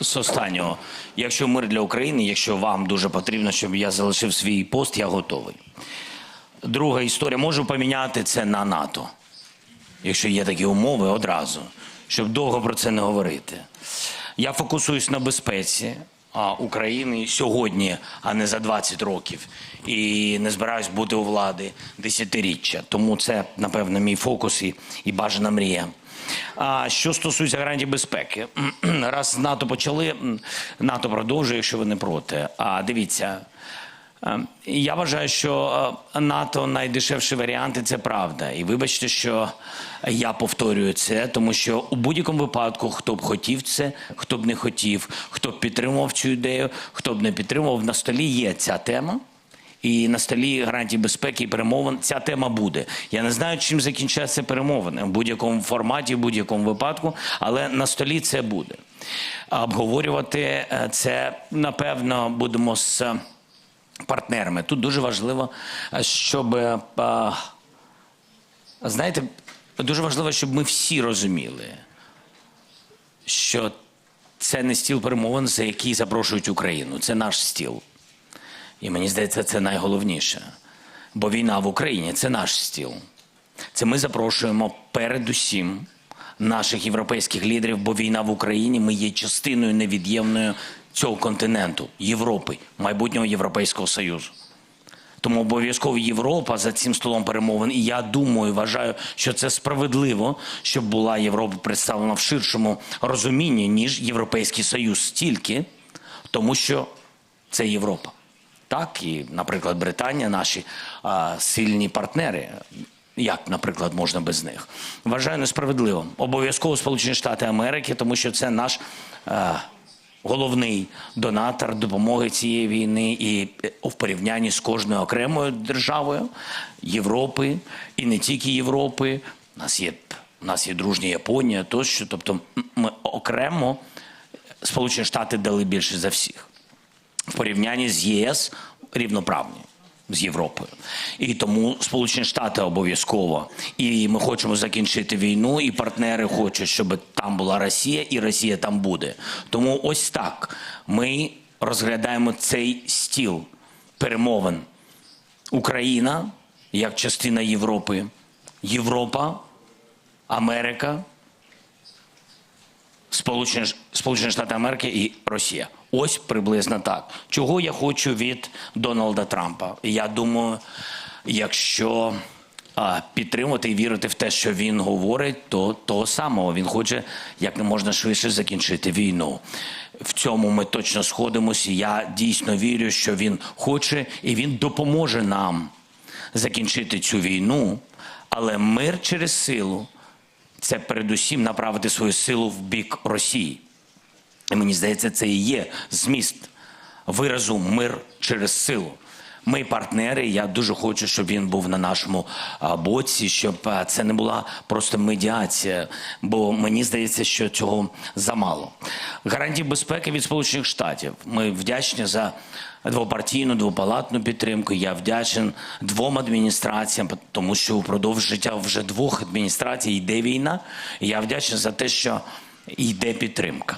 з останнього. Якщо мир для України, якщо вам дуже потрібно, щоб я залишив свій пост, я готовий. Друга історія можу поміняти це на НАТО, якщо є такі умови одразу, щоб довго про це не говорити. Я фокусуюсь на безпеці України сьогодні, а не за 20 років. І не збираюсь бути у влади десятиріччя. Тому це, напевно, мій фокус і, і бажана мрія. А що стосується гарантій безпеки, раз НАТО почали, НАТО продовжує, якщо ви не проти. А дивіться, Е, Я вважаю, що е, НАТО найдешевший варіант, і це правда. І вибачте, що я повторюю це, тому що у будь-якому випадку, хто б хотів це, хто б не хотів, хто б підтримував цю ідею, хто б не підтримував, на столі є ця тема. І на столі гарантій безпеки і перемовин ця тема буде. Я не знаю, чим закінчаться перемовини в будь-якому форматі, в будь-якому випадку, але на столі це буде. Обговорювати е, це напевно будемо з партнерами. Тут дуже важливо, е, щоб е, знаєте, дуже важливо, щоб ми всі розуміли, що це не стіл перемовин, за який запрошують Україну. Це наш стіл. І мені здається, це найголовніше. Бо війна в Україні це наш стіл. Це ми запрошуємо передусім наших європейських лідерів, бо війна в Україні ми є частиною невід'ємною цього континенту, Європи, майбутнього Європейського Союзу. Тому обов'язково Європа за цим столом перемовин. І я думаю, вважаю, що це справедливо, щоб була Європа представлена в ширшому розумінні, ніж Європейський Союз стільки, тому що це Європа. Так, і, наприклад, Британія, наші а, сильні партнери. Як, наприклад, можна без них? Вважаю несправедливим. Обов'язково Сполучені Штати Америки, тому що це наш е, головний донатор допомоги цієї війни і е, в порівнянні з кожною окремою державою Європи і не тільки Європи. У нас є, у нас є дружня Японія, тощо. Тобто, ми окремо Сполучені Штати дали більше за всіх в порівнянні з ЄС рівноправні з Європою. І тому Сполучені Штати обов'язково. І ми хочемо закінчити війну, і партнери хочуть, щоб там була Росія, і Росія там буде. Тому ось так ми розглядаємо цей стіл перемовин. Україна як частина Європи, Європа, Америка, Сполучені, Сполучені Штати Америки і Росія. Ось приблизно так. Чого я хочу від Дональда Трампа? Я думаю, якщо а, підтримувати і вірити в те, що він говорить, то того самого він хоче як не можна швидше закінчити війну. В цьому ми точно сходимося. Я дійсно вірю, що він хоче і він допоможе нам закінчити цю війну, але мир через силу це передусім направити свою силу в бік Росії. І мені здається, це і є зміст виразу мир через силу. Ми партнери. Я дуже хочу, щоб він був на нашому боці, щоб це не була просто медіація, бо мені здається, що цього замало. Гарантії безпеки від Сполучених Штатів. Ми вдячні за двопартійну, двопалатну підтримку. Я вдячен двом адміністраціям, тому що упродовж життя вже двох адміністрацій йде війна. Я вдячний за те, що йде підтримка.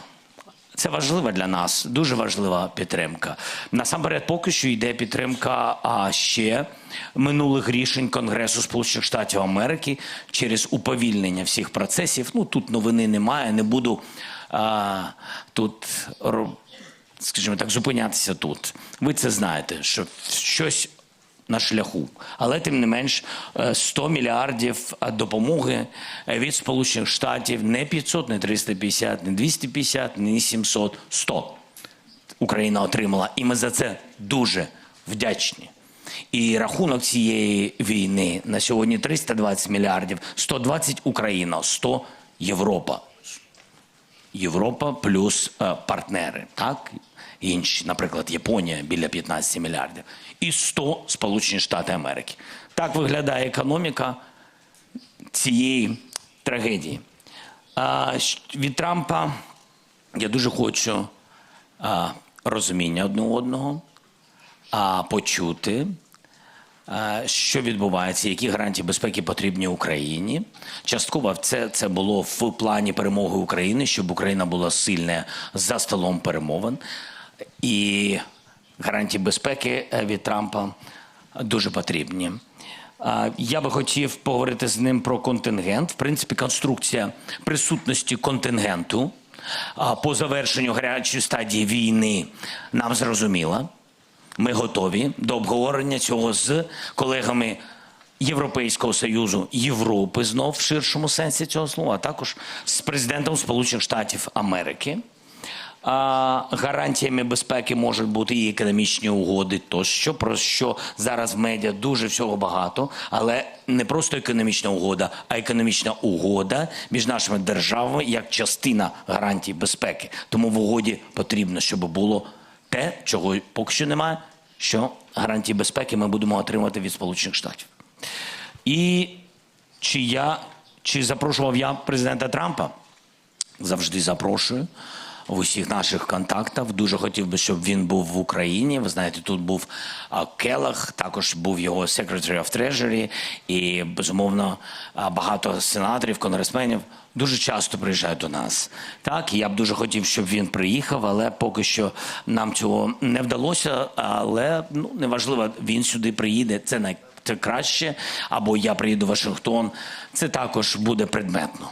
Це важлива для нас, дуже важлива підтримка. Насамперед, поки що йде підтримка а ще минулих рішень Конгресу Сполучених Штатів Америки через уповільнення всіх процесів. Ну тут новини немає, не буду а, тут скажімо так, зупинятися тут. Ви це знаєте, що щось на шляху. Але тим не менш е, 100 мільярдів е, допомоги е, від Сполучених Штатів не 500, не 350, не 250, не 700, 100 Україна отримала. І ми за це дуже вдячні. І рахунок цієї війни на сьогодні 320 мільярдів, 120 Україна, 100 Європа. Європа плюс е, партнери, так? Інші, наприклад, Японія біля 15 мільярдів, і 100 Сполучені Штати Америки. Так виглядає економіка цієї трагедії. А, від Трампа я дуже хочу а, розуміння одне одного, а, почути, що відбувається, які гарантії безпеки потрібні Україні. Частково це, це було в плані перемоги України, щоб Україна була сильна за столом перемовин. І гарантії безпеки е, від Трампа дуже потрібні. Я би хотів поговорити з ним про контингент. В принципі, конструкція присутності контингенту по завершенню гарячої стадії війни нам зрозуміла. Ми готові до обговорення цього з колегами Європейського союзу Європи, знов в ширшому сенсі цього слова, а також з президентом Сполучених Штатів Америки. Гарантіями безпеки можуть бути і економічні угоди, тощо про що зараз в медіа дуже всього багато, але не просто економічна угода, а економічна угода між нашими державами як частина гарантій безпеки. Тому в угоді потрібно, щоб було те, чого поки що немає, що гарантії безпеки ми будемо отримувати від Сполучених Штатів. І чи я чи запрошував я президента Трампа? завжди запрошую в усіх наших контактах. Дуже хотів би, щоб він був в Україні. Ви знаєте, тут був Келах, також був його Secretary of Treasury, і безумовно багато сенаторів, конгресменів дуже часто приїжджають до нас. Так, я б дуже хотів, щоб він приїхав, але поки що нам цього не вдалося. Але ну неважливо, він сюди приїде. Це най це краще, або я приїду в Вашингтон. Це також буде предметно.